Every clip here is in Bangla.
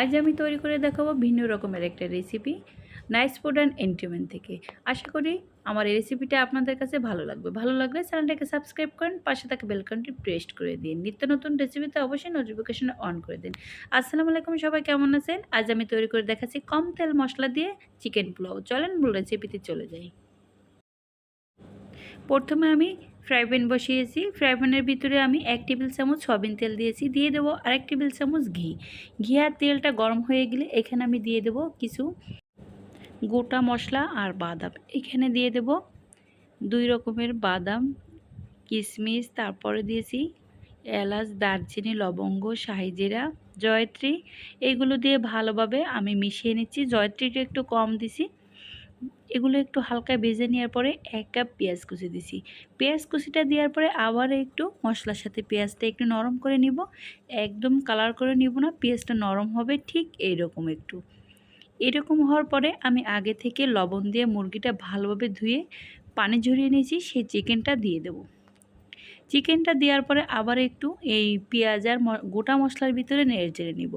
আজ আমি তৈরি করে দেখাবো ভিন্ন রকমের একটা recipe nice food and entertainment থেকে। আশা করি আমার এই রেসিপিটা আপনাদের কাছে ভালো লাগবে। ভালো লাগলে চ্যানেলটাকে সাবস্ক্রাইব করেন, পাশে থাকা বেলকনটি প্রেস করে দিন। নিত্য নতুন রেসিপিতে অবশ্যই নোটিফিকেশন অন করে দিন। আসসালামু আলাইকুম, সবাই কেমন আছেন? আজ আমি তৈরি করে দেখাচ্ছি কম তেল মশলা দিয়ে চিকেন পোলাও। চলেন মূল রেসিপিতে চলে যাই। প্রথমে আমি ফ্রাই প্যান বসিয়েছি। ফ্রাই প্যানের ভিতরে আমি এক টেবিল চামচ সয়াবিন তেল দিয়েছি। দিয়ে দেবো আরেক টেবিল চামচ ঘি। ঘি আর তেলটা গরম হয়ে গেলে এখানে আমি দিয়ে দেবো কিছু গোটা মশলা আর বাদাম। এখানে দিয়ে দেব দুই রকমের বাদাম কিশমিশ তারপরে দিয়েছি এলাচ, দারচিনি, লবঙ্গ শাহিজিরা জয়ত্রী। এগুলো দিয়ে ভালোভাবে আমি মিশিয়ে নিচ্ছি। জয়ত্রীটা একটু কম দিছি। এগুলো একটু হালকা ভেজে নেওয়ার পরে এক কাপ পেঁয়াজ কুচি দিছি। পেঁয়াজ কুচিটা দেওয়ার পরে আবার একটু মশলার সাথে পেঁয়াজটা একটু নরম করে নিব। একদম কালার করে নিব না, পেঁয়াজটা নরম হবে ঠিক এইরকম একটু। এরকম হওয়ার পরে আমি আগে থেকে লবণ দিয়ে মুরগিটা ভালোভাবে ধুয়ে পানি ঝরিয়ে নিয়েছি, সেই চিকেনটা দিয়ে দেব। চিকেনটা দেওয়ার পরে আবার একটু এই পেঁয়াজ আর গোটা মশলার ভিতরে নেড়ে চেড়ে নিব।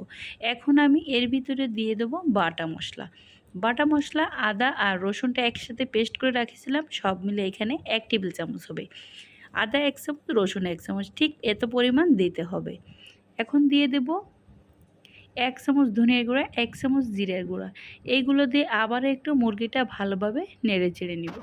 এখন আমি এর ভিতরে দিয়ে দেবো বাটা মশলা। বাটা মশলা, আদা আর রসুনটা একসাথে পেস্ট করে রাখেছিলাম, সব মিলে এখানে এক টেবিল চামচ হবে। আদা এক চামচ, রসুন এক চামচ, ঠিক এত পরিমাণ দিতে হবে। এখন দিয়ে দেব এক চামচ ধনিয়ার গুঁড়া, এক চামচ জিরের গুঁড়া। এইগুলো দিয়ে আবার একটু মুরগিটা ভালোভাবে নেড়ে চেড়ে নিব।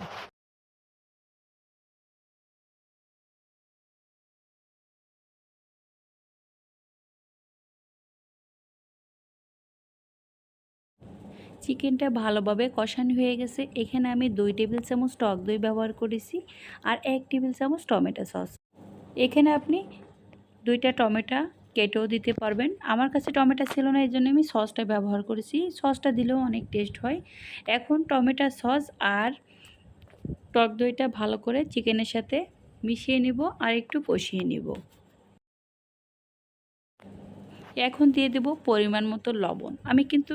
চিকেনটা ভালোভাবে কষানো হয়ে গেছে। এখানে আমি দুই টেবিল চামচ টক দই ব্যবহার করেছি আর এক টেবিল চামচ টমেটো সস। এখানে আপনি দুইটা টমেটো কেটেও দিতে পারবেন। আমার কাছে টমেটো ছিল না, এই জন্য আমি সসটা ব্যবহার করেছি। সসটা দিলেও অনেক টেস্ট হয়। এখন টমেটো সস আর টক দইটা ভালো করে চিকেনের সাথে মিশিয়ে নিব আর একটু কষিয়ে নিব। এখন দিয়ে দেব পরিমাণ মতো লবণ। আমি কিন্তু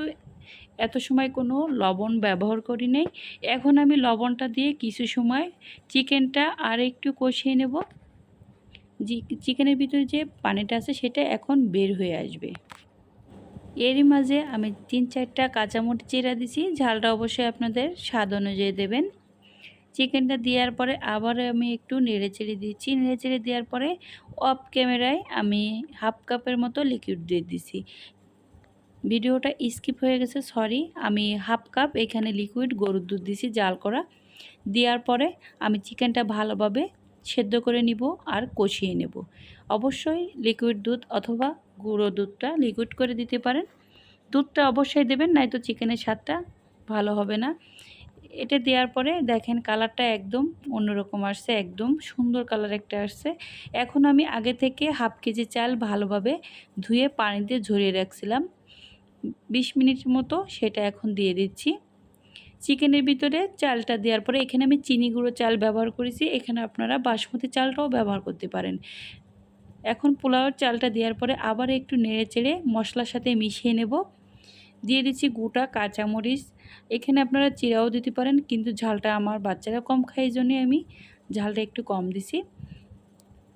এত সময় কোনো লবণ ব্যবহার করি নাই। এখন আমি লবণটা দিয়ে কিছু সময় চিকেনটা আর একটু কষিয়ে নেব। চিকেনের ভিতরে যে পানিটা আছে সেটা এখন বের হয়ে আসবে। এরই মাঝে আমি তিন চারটা কাঁচামরিচ চেরা দিছি, ঝালটা অবশ্যই আপনাদের স্বাদ অনুযায়ী দেবেন। চিকেনটা দেওয়ার পরে আবার আমি একটু নেড়ে চেড়ে দিচ্ছি। নেড়ে চেড়ে দেওয়ার পরে অফ ক্যামেরায় আমি হাফ কাপের মতো লিকুইড দিয়ে দিছি। ভিডিওটা স্কিপ হয়ে গেছে, সরি। আমি হাফ কাপ এখানে লিকুইড গরুর দুধ দিছি, জাল করা। দেওয়ার পরে আমি চিকেনটা ভালোভাবে সেদ্ধ করে নিব আর কষিয়ে নেব। অবশ্যই লিকুইড দুধ অথবা গুঁড়ো দুধটা লিকুইড করে দিতে পারেন। দুধটা অবশ্যই দেবেন, নয়তো চিকেনের স্বাদটা ভালো হবে না। এটা দেওয়ার পরে দেখেন কালারটা একদম অন্যরকম আসছে, একদম সুন্দর কালার একটা আসছে। এখন আমি আগে থেকে হাফ কেজি চাল ভালোভাবে ধুয়ে পানিতে ঝরিয়ে রাখছিলাম। বিশ মিনিট মতো সেটা এখন দিয়ে দিচ্ছি। চিকেনের ভিতরে চালটা দেওয়ার পরে এখানে আমি চিনি গুঁড়ো চাল ব্যবহার করেছি। এখানে আপনারা বাসমতি চালটাও ব্যবহার করতে পারেন। এখন পোলাওয়ের চালটা দেওয়ার পরে আবার একটু নেড়ে চেড়ে মশলার সাথে মিশিয়ে নেব। দিয়ে দিচ্ছি গোটা কাঁচামরিচ। এখানে আপনারা চিরাও দিতে পারেন, কিন্তু ঝালটা আমার বাচ্চারা কম খায় এই জন্যে আমি ঝালটা একটু কম দিছি।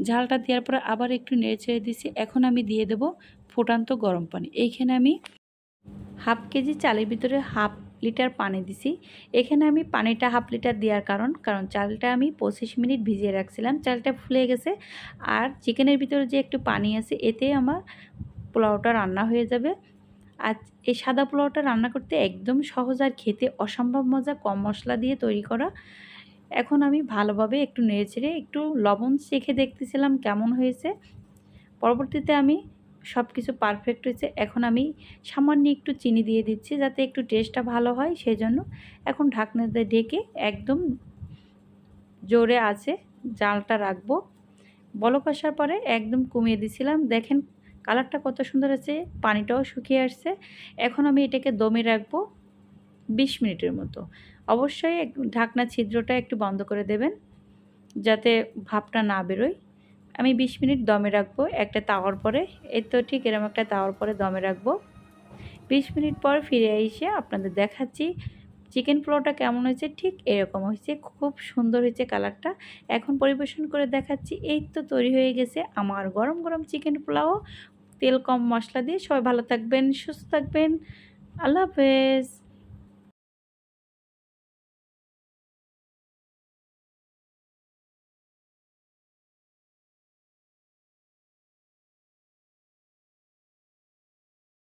ঝালটা দেওয়ার পরে আবার একটু নেড়ে ছেড়ে দিছি। এখন আমি দিয়ে দেব ফুটান্ত গরম পানি। এইখানে আমি হাফ কেজি চালের ভিতরে হাফ লিটার পানি দিছি। এখানে আমি পানিটা হাফ লিটার দেওয়ার কারণ কারণ চালটা আমি পঁচিশ মিনিট ভিজিয়ে রাখছিলাম, চালটা ফুলে গেছে। আর চিকেনের ভিতরে যে একটু পানি আছে, এতে আমার পোলাওটা রান্না হয়ে যাবে। আর এই সাদা পোলাওটা রান্না করতে একদম সহজ আর খেতে অসম্ভব মজা কম মশলা দিয়ে তৈরি করা। এখন আমি ভালোভাবে একটু নেড়ে ছেড়ে একটু লবণ চেখে দেখতেছিলাম কেমন হয়েছে। পরবর্তীতে আমি সব কিছু পারফেক্ট হয়েছে। এখন আমি সামান্য একটু চিনি দিয়ে দিচ্ছি যাতে একটু টেস্টটা ভালো হয় সেই জন্য এখন ঢাকনাতে ঢেকে একদম জোরে আছে জালটা রাখব। বলক আসার পরে একদম কমিয়ে দিছিলাম। দেখেন কালারটা কত সুন্দর আছে পানিটাও শুকিয়ে আসছে। এখন আমি এটাকে দমে রাখব বিশ মিনিটের মতো। অবশ্যই ঢাকনা ছিদ্রটা একটু বন্ধ করে দেবেন যাতে ভাপটা না বেরোয়। আমি ২০ মিনিট দমে রাখব, একটা তাওয়ার পরে। এই তো ঠিক এরকম একটা তাওয়ার পরে দমে রাখব। ২০ মিনিট পর ফিরে এসে আপনাদের দেখাচ্ছি চিকেন পোলাওটা কেমন হয়েছে, ঠিক এরকম হয়েছে, খুব সুন্দর হয়েছে কালারটা। এখন পরিবেশন করে দেখাচ্ছি, এই তো তৈরি হয়ে গেছে আমার গরম গরম চিকেন পোলাও। তেল, কম মশলা দিয়ে সবাই ভালো থাকবেন, সুস্থ থাকবেন। আল্লাহ হাফেজ।